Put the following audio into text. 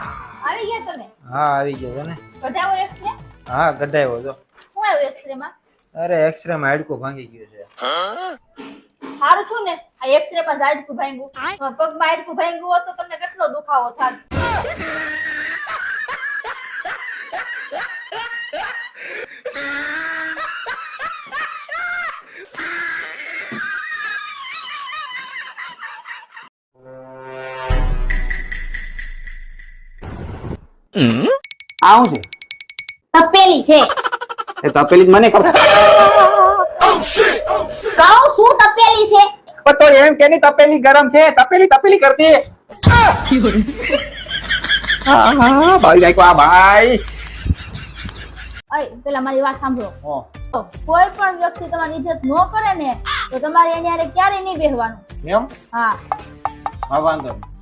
આવી ગયા તમે? હા આવી ગયો છે ને. કઢાવો એક્સરે હા કઢાવ્યો જો શું આવ્યું એક્સરે માં? અરે એક્સરે માં હાડકું ભાંગી ગયું છે. સારું છું ને. આ એક્સરે માં હાડકું ભાંગ્યું. પગમાં હાડકું ભાંગ્યું હોત તો તમને કેટલો દુખાવો થાત. આવું છે? તપેલી છે. એ તપેલી જ મને ખબર. કહું શું તપેલી છે? પણ તો એમ કેની તપેલી ગરમ છે. તપેલી તપેલી કરતી. હા હા ભાઈ નાખ્યો આ ભાઈ. પેલા મારી વાત સાંભળો. હો. તો કોઈ પણ વ્યક્તિ તમારી ઇજ્જત ન કરે ને તો તમારે એની આરે ક્યારે નહીં બેહવાનું. એમ? હા. હા વાંધો નહીં.